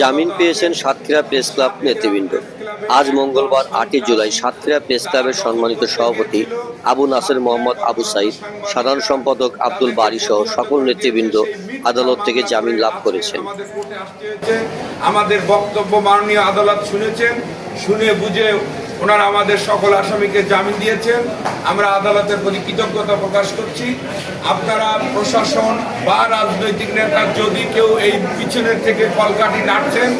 জামিন পেয়েছেন Satkhira press club নেতৃবৃন্দ। আজ মঙ্গলবার আটই জুলাই সাতক্ষীরা প্রেস ক্লাবের সম্মানিত সভাপতি আবু নাসের মোহাম্মদ আবু সাইদ সাধারণ সম্পাদক আব্দুল বারি সহ সকল নেতৃবৃন্দ আদালত থেকে জামিন লাভ করেছেন। আমাদের বক্তব্য মাননীয় আদালত শুনেছেন শুনে বুঝে ওনারা আমাদের সকল আসামিকে জামিন দিয়েছেন। আমরা আদালতের প্রতি কৃতজ্ঞতা প্রকাশ করছি। আপনারা প্রশাসন বা রাজনৈতিক নেতা যদি কেউ এই পিছনের থেকে কলকাটি নাড়ছেন,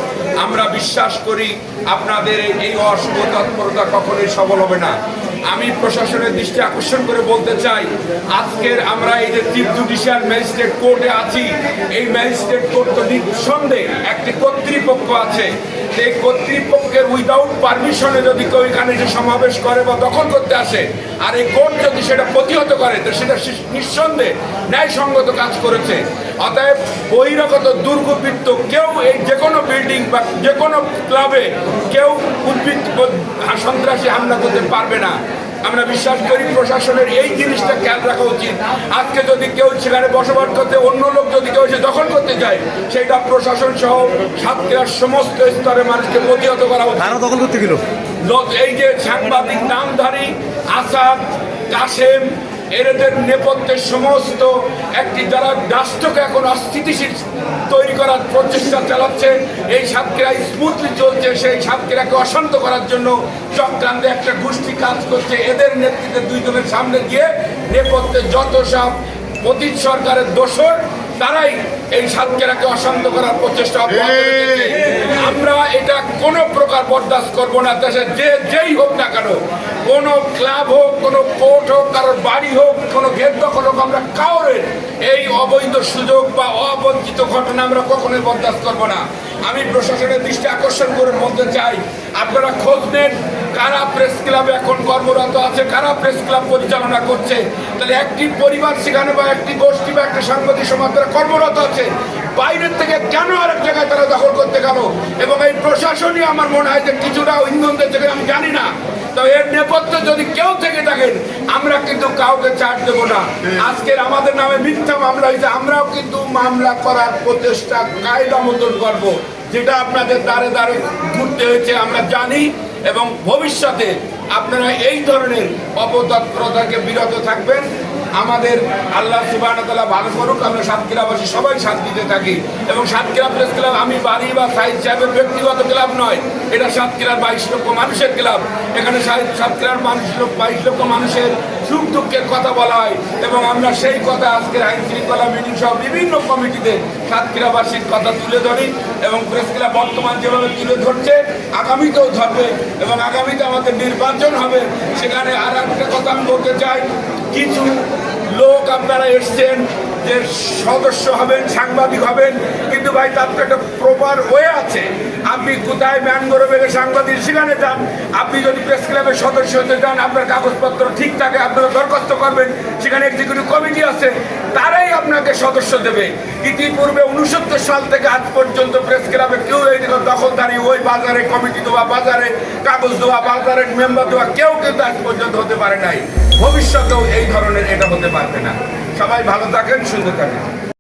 আমরা বিশ্বাস করি আপনাদের এই অশুভ তৎপরতা কখনোই সফল হবে না। আমি প্রশাসনের দৃষ্টি আকর্ষণ করে বলতে চাই, আজকের আমরা এই যে চিফ জুডিশিয়াল ম্যাজিস্ট্রেট কোর্টে আছি, এই ম্যাজিস্ট্রেট কোর্ট তো নিঃসন্দেহে একটি কর্তৃপক্ষ আছে। সেই কর্তৃপক্ষের উইদাউট পারমিশনে যদি কেউ এখানে এসে সমাবেশ করে বা দখল করতে আসে, আর এই কোর্ট যদি সেটা প্রতিহত করে, তো সেটা নিঃসন্দেহে ন্যায়সঙ্গত কাজ করেছে। অতএব বহিরাগত দুর্গবৃত্ত কেউ এই যে কোনো বিল্ডিং বা যে কোনো ক্লাবে কেউ উদ্বৃত্ত সন্ত্রাসী হামলা করতে পারবে না। আমরা বিশ্বাস করি প্রশাসনের এই জিনিসটা খেয়াল রাখা উচিত। আজকে যদি কেউ সেখানে বসবাস করতে অন্য লোক যদি কেউ এসে দখল করতে চায় সেটা প্রশাসন সহ সাতক্ষীরার সমস্ত স্তরে মানুষকে প্রতিহত করা উচিত। দখল করতে গেল? এই যে সাংবাদিক নামধারী আসাদ কাশেম এদের নেপথ্যে সমস্ত একটি যারা রাষ্ট্রকে এখন অস্থিতিশীল তৈরি করার প্রচেষ্টা চালাচ্ছে, এই সাতক্ষীরা স্মুথলি চলছে, সেই সাতক্ষীরাকে অশান্ত করার জন্য চক্রান্তে একটা গোষ্ঠী কাজ করছে। এদের নেতৃত্বে দুইজনের সামনে গিয়ে নেপথ্যে যত সব অতীত সরকারের দোষর তারাই এই সাতকেরাকে অশান্ত করার প্রচেষ্টা আমরা এটা কোনো প্রকার বরদাস্ত করব না দেশে যে যেই হোক না কেন কোনো ক্লাব হোক কোনো কোর্ট হোক কারোর বাড়ি হোক কোনো গেট দখল হোক আমরা কাউরের এই অবৈধ সুযোগ বা অবঞ্চিত ঘটনা আমরা কখনোই বরদাস্ত করব না। আমি প্রশাসনের দৃষ্টি আকর্ষণ করে বলতে চাই, আপনারা খোঁজ নেন কারা প্রেস ক্লাবে এখন কর্মরত আছে, কারা প্রেস ক্লাব পরিচালনা করছে। তাহলে একটি পরিবার সেখানে বা একটি গোষ্ঠী বা একটা সাংবাদিক সমাজ তারা কর্মরত আছে, বাইরের থেকে কেন আরেক জায়গায় তারা দখল করতে গেল? এবং এই প্রশাসনই আমার মনে হয় যে কিছুটা ইন্ধন দিচ্ছে কিনা আমি জানি না। তো এর নেপথ্যে যদি কেউ থেকে থাকেন, আমরা কিন্তু কাউকে ছাড় দেবো না। আজকের আমাদের নামে মিথ্যা মামলা হয়েছে, আমরাও কিন্তু মামলা করার প্রচেষ্টা কায়দা মতন করব। যেটা আপনাদের দ্বারে দ্বারে ঘুরতে হয়েছে, আমরা জানি এবং ভবিষ্যতে আপনারা এই ধরনের অপতৎপরতাকে বিরত থাকবেন। আমাদের আল্লাহ সুবাহ ভালো করুক, আমরা সাতক্ষীরাবাসী সবাই শান্তিতে থাকি। এবং সাতক্ষীরা প্রেস ক্লাব আমি বাড়ি বা সাইদ সাহেবের ব্যক্তিগত ক্লাব নয়, এটা সাতক্ষীরার বাইশ লক্ষ মানুষের ক্লাব। এখানে সাত- সাতক্ষীরার মানুষ বাইশ লক্ষ মানুষের সুখ দুঃখের কথা বলা হয়। এবং আমরা সেই কথা আজকের আইন শৃঙ্খলা মিটিং সহ বিভিন্ন কমিটিতে সাতক্ষীরাবাসীর কথা তুলে ধরি এবং প্রেস ক্লাব বর্তমান যেভাবে তুলে ধরছে, আগামীতেও ধরবে এবং আগামীতে আমাদের নির্বাচন হবে, সেখানে আর একটা কথা আমি বলতে চাই। কিছু লোক আপনারা এসছেন যে সদস্য হবেন, সাংবাদিক হবেন, কিন্তু ভাই তার তো একটা প্রপার ওয়ে আছে। আপনি কোথায় ম্যানগ্রোভে সাংবাদিক সেখানে যান, আপনি যদি প্রেস ক্লাবের সদস্য হতে যান, আপনার কাগজপত্র ঠিক থাকে, আপনারা দরখাস্ত করবেন, সেখানে এক্সিকিউটিভ কমিটি আছে, তারাই আপনাকে সদস্য দেবে। ইতিপূর্বে উনসত্তর সাল থেকে আজ পর্যন্ত প্রেস ক্লাবে কেউ এই দিকে দখলদারি, ওই বাজারে কমিটি দেওয়া, বাজারে কাগজ দেওয়া, বাজারের মেম্বার দেওয়া, কেউ কিন্তু আজ পর্যন্ত হতে পারে নাই। ভবিষ্যতেও এই ধরনের এটা হতে পারবে না। সবাই ভালো থাকেন সুন্দর থাকেন